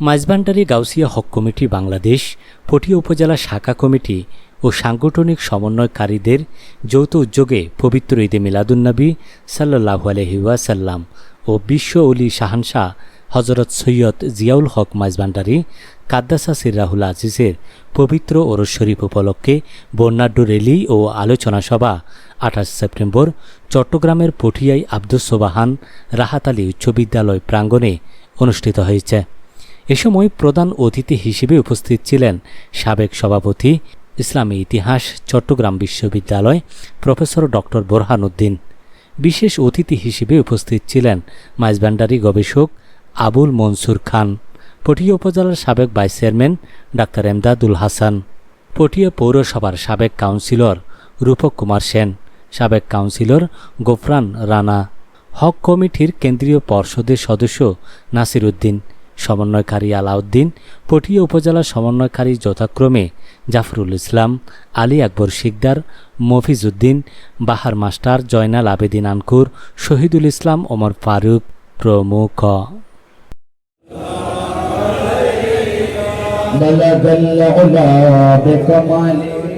Maizbhandari Gausia Haq committee Bangladesh Patiya উপজেলা শাখা committee ও সাংগঠনিক সমন্বয়কারীদের যৌথ উদ্যোগে পবিত্র ঈদে মিলাদুন্নবী সাল্লাহ আলহিউসাল্লাম ও বিশ্ব অলি শাহানশাহ হজরত সৈয়দ জিয়াউল হক মাইজবান্ডারি কাদ্দাসা সিরাহুল আজিজের পবিত্র ওরস শরীফ উপলক্ষে বর্ণাঢ্য র্যালি ও আলোচনা সভা, আঠাশ সেপ্টেম্বর, চট্টগ্রামের পটিয়াই আব্দুস সোবাহান রাহাত আলী উচ্চ বিদ্যালয় প্রাঙ্গণে অনুষ্ঠিত হয়েছে। এ সময় প্রধান অতিথি হিসেবে উপস্থিত ছিলেন সাবেক সভাপতি, ইসলামী ইতিহাস, চট্টগ্রাম বিশ্ববিদ্যালয় প্রফেসর ডক্টর বোরহান উদ্দিন। বিশেষ অতিথি হিসেবে উপস্থিত ছিলেন মাইজবান্ডারি গবেষক আবুল মনসুর খান। পটিয়া উপজেলার সাবেক vice chairman doctor Emdadul Hasan. Patiya পৌরসভার সাবেক কাউন্সিলর রূপক কুমার সেন। সাবেক কাউন্সিলর গোফরান রানা। হক কমিটির কেন্দ্রীয় পর্ষদের সদস্য নাসির উদ্দিন। সমন্বয়কারী আলাউদ্দিন। পটিয়া উপজেলা সমন্বয়কারী যথাক্রমে জাফরুল ইসলাম, আলী আকবর শিকদার, মফিজ উদ্দিন, বাহার মাস্টার, জয়নাল আবেদিন আনকুর, শহীদুল ইসলাম, ওমর ফারুক প্রমুখ। بلغ العلا بكماله